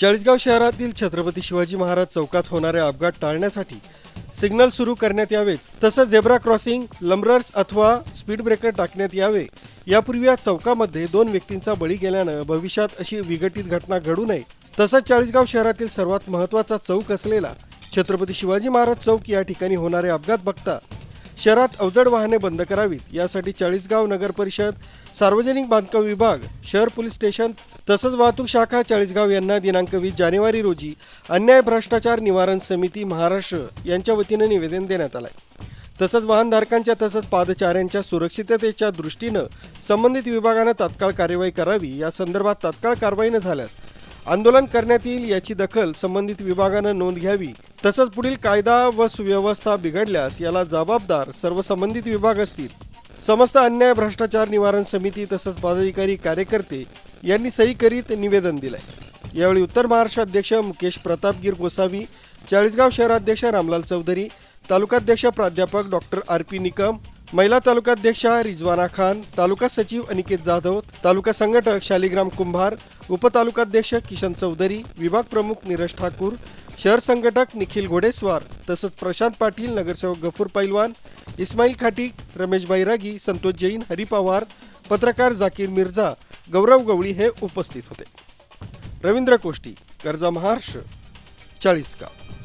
चाळीसगाव शहरातील छत्रपती शिवाजी महाराज चौकात होणारे अपघात टाळण्यासाठी सिग्नल सुरू करण्यात यावेत. तसंच झेब्रा क्रॉसिंग लंबरर्स अथवा स्पीड ब्रेकर टाकण्यात यावे. यापूर्वी या चौकामध्ये दोन व्यक्तींचा बळी गेल्यानं भविष्यात अशी विघटित घटना घडू नये. तसंच चाळीसगाव शहरातील सर्वात महत्त्वाचा चौक असलेला छत्रपती शिवाजी महाराज चौक या ठिकाणी होणारे अपघात बघता शहरात अवजड वाहने बंद करावीत. यासाठी चाळीसगाव नगर परिषद सार्वजनिक बांधकाम विभाग शहर पोलीस स्टेशन तसंच वाहतूक शाखा चाळीसगाव यांना दिनांक वीस जानेवारी रोजी अन्याय भ्रष्टाचार निवारण समिती महाराष्ट्र यांच्या वतीनं निवेदन देण्यात आलंय. तसंच वाहनधारकांच्या तसंच पादचाऱ्यांच्या सुरक्षिततेच्या दृष्टीनं संबंधित विभागानं तात्काळ कार्यवाही करावी. या संदर्भात तात्काळ कारवाई न झाल्यास आंदोलन करण्यात येईल याची दखल संबंधित विभागानं नोंद घ्यावी. तसंच पुढील कायदा व सुव्यवस्था बिघडल्यास याला जबाबदार सर्व संबंधित विभाग असतील. समस्त अन्याय भ्रष्टाचार निवारण समिती तसंच पदाधिकारी कार्यकर्ते यांनी सही करीत निवेदन दिलंय. यावेळी उत्तर महाराष्ट्र अध्यक्ष मुकेश प्रतापगीर गोसावी चाळीसगाव शहराध्यक्ष रामलाल चौधरी तालुकाध्यक्ष प्राध्यापक डॉक्टर आर पी निकम महिला तालुकाध्यक्षा रिजवाना खान तालुका सचिव अनिकेत जाधव तालुका संघटक शालिग्राम कुंभार उपतालुकाध्यक्ष किशन चौधरी विभाग प्रमुख नीरज ठाकूर शहर संघटक निखिल घोडेस्वार तसंच प्रशांत पाटील नगरसेवक गफूर पैलवान इस्माईल खाटीक रमेश बैरागी संतोष जैन हरी पवार पत्रकार जाकीर मिर्झा गौरव गवळी हे उपस्थित होते. रवींद्र कोष्टी कर्जा महाराष्ट्र चाळीसगाव.